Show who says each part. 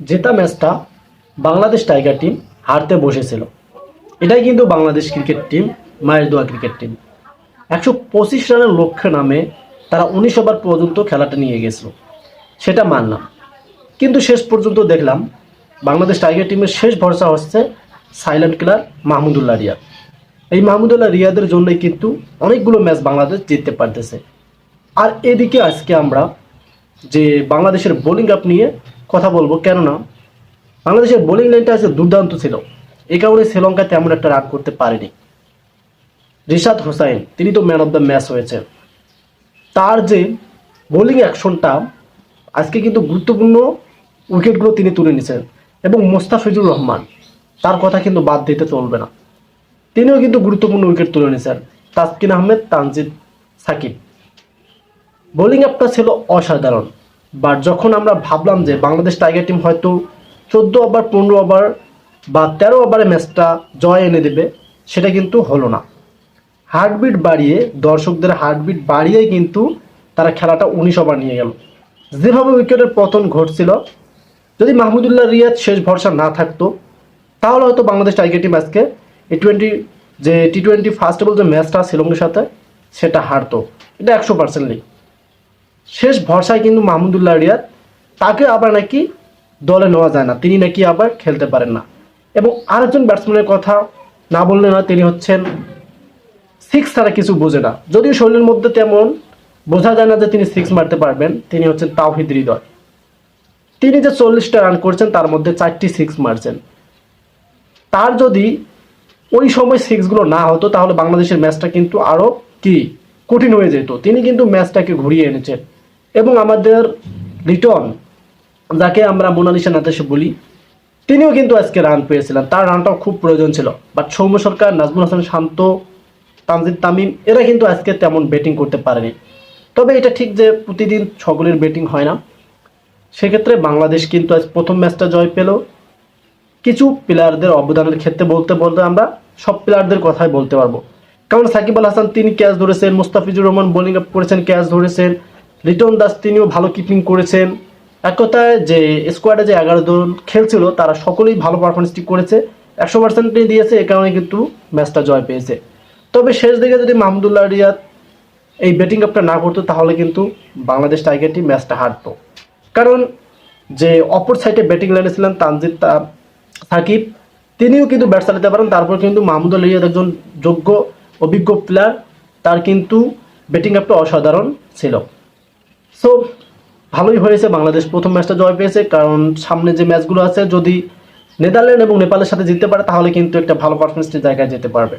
Speaker 1: জেতা ম্যাচটা Bangladesh tiger team হারতে বসেছিল। এটাই কিন্তু বাংলাদেশ ক্রিকেট টিম মায়ের দোয়া ক্রিকেট টিম। একশো পঁচিশ রানের লক্ষ্যে নামে তারা উনিশ ওভার পর্যন্ত খেলাটা নিয়ে গেছিল। সেটা মানলাম। কিন্তু শেষ পর্যন্ত দেখলাম বাংলাদেশ টাইগার টিমের শেষ ভরসা হচ্ছে সাইলেন্ট কিলার মাহমুদুল্লাহ রিয়াদ। এই মাহমুদুল্লাহ রিয়াদের জন্যই কিন্তু অনেকগুলো ম্যাচ বাংলাদেশ জিততে পারতেছে। আর এদিকে আজকে আমরা যে বাংলাদেশের বোলিং আপ নিয়ে কথা বলব, কেননা বাংলাদেশের বোলিং লাইনটা আছে দুর্দান্ত ছিল। এই কারণে শ্রীলঙ্কা তেমন একটা রান করতে পারেনি। রিশাদ হোসাইন, তিনি তো ম্যান অফ দ্য ম্যাচ হয়েছে তার যে বোলিং অ্যাকশনটা আজকে কিন্তু গুরুত্বপূর্ণ উইকেটগুলো তিনি তুলে নিয়েছেন, এবং মোস্তাফিজুর রহমান, তার কথা কিন্তু বাদ দিতে চলবে না। তিনিও কিন্তু গুরুত্বপূর্ণ উইকেট তুলে নিয়েছেন, তাসকিন আহমেদ, তানজিদ সাকিব। বোলিং অ্যাপটা ছিল অসাধারণ। বাট যখন আমরা ভাবলাম যে বাংলাদেশ টাইগার টিম হয়তো চোদ্দ ওভার পনেরো ওভার বা তেরো ওভারে ম্যাচটা জয় এনে দেবে, সেটা কিন্তু হলো না। হার্টবিট বাড়িয়ে, দর্শকদের হার্টবিট বাড়িয়েই কিন্তু তারা খেলাটা উনিশ ওভার নিয়ে গেল। যেভাবে উইকেটের পতন ঘটছিল, যদি মাহমুদুল্লাহ রিয়াদ শেষ ভরসা না থাকতো, তাহলে হয়তো বাংলাদেশ টাইগার টিম আজকে এই টোয়েন্টি যে টি টোয়েন্টি ফার্স্ট অফ যে ম্যাচটা শ্রীলঙ্কার সাথে, সেটা হারতো। এটা একশো পার্সেন্টলি শেষ ভরসায় কিন্তু মাহমুদুল্লাহ রিয়াদ তাকে আবার নাকি দলে নেওয়া যায় না। তিনি নাকি আবার খেলতে পারেন না। এবং আরেকজন ব্যাটসম্যানের কথা না বললে না, তিনি হচ্ছেন সিক্স ছাড়া কিছু বোঝে না। যদিও শরীরের মধ্যে তেমন বোঝা যায় না যে তিনি সিক্স মারতে পারবেন, তিনি হচ্ছেন তাওহিদ হৃদয়। তিনি যে চল্লিশটা রান করছেন, তার মধ্যে চারটি সিক্স মারছেন। তার যদি ওই সময় সিক্সগুলো না হতো, তাহলে বাংলাদেশের ম্যাচটা কিন্তু আরও কি কঠিন হয়ে যেত। তিনি কিন্তু ম্যাচটাকে ঘুরিয়ে এনেছেন। এবং আমাদের রিটন যাকে আমরা মোনালিসা নাতাসে বলি, তিনিও কিন্তু আজকে রান পেয়েছিলেন। তার রানটাও খুব প্রয়োজন ছিল। বাট সৌম্য সরকার, নাজমুল হাসান, শান্ত, তানজিদ তামিম, এরা কিন্তু আজকে তেমন ব্যাটিং করতে পারেনি। তবে এটা ঠিক যে প্রতিদিন সকলের ব্যাটিং হয় না। সেক্ষেত্রে বাংলাদেশ কিন্তু আজ প্রথম ম্যাচটা জয় পেল। কিছু প্লেয়ারদের অবদানের ক্ষেত্রে বলতে বলতে আমরা সব প্লেয়ারদের কথাই বলতে পারব। কারণ সাকিব আল হাসান, তিনি ক্যাচ ধরেছেন, মুস্তাফিজুর রহমান বোলিং আপ করেছেন ক্যাচ ধরেছেন। লিটন দাস তিনিও ভালো কিপিং করেছেন। এক কথায় যে স্কোয়াডে যে এগারো জন খেলছিল, তারা সকলেই ভালো পারফরমেন্সটি করেছে। একশো পার্সেন্টই দিয়েছে, এ কারণে কিন্তু ম্যাচটা জয় পেয়েছে। তবে শেষ দিকে যদি মাহমুদুল্লাহ রিয়াদ এই ব্যাটিং আপটা না করতো, তাহলে কিন্তু বাংলাদেশ টাইগার টিম ম্যাচটা হারতো। কারণ যে অপর সাইডে ব্যাটিং লাইনে ছিলেন তানজিদ সাকিব, তিনিও কিন্তু ব্যাট চালাতে পারেন। তারপর কিন্তু মাহমুদুল রিয়াদ একজন যোগ্য, অভিজ্ঞ প্লেয়ার তার কিন্তু ব্যাটিং আপটা অসাধারণ ছিল। সো ভালোই হয়েছে, বাংলাদেশ প্রথম ম্যাচটা জয় পেয়েছে, কারণ সামনে যে ম্যাচগুলো আছে, যদি নেদারল্যান্ড এবং নেপালের সাথে জিততে পারে, তাহলে কিন্তু একটা ভালো পারফরমেন্সের জায়গায় যেতে পারবে।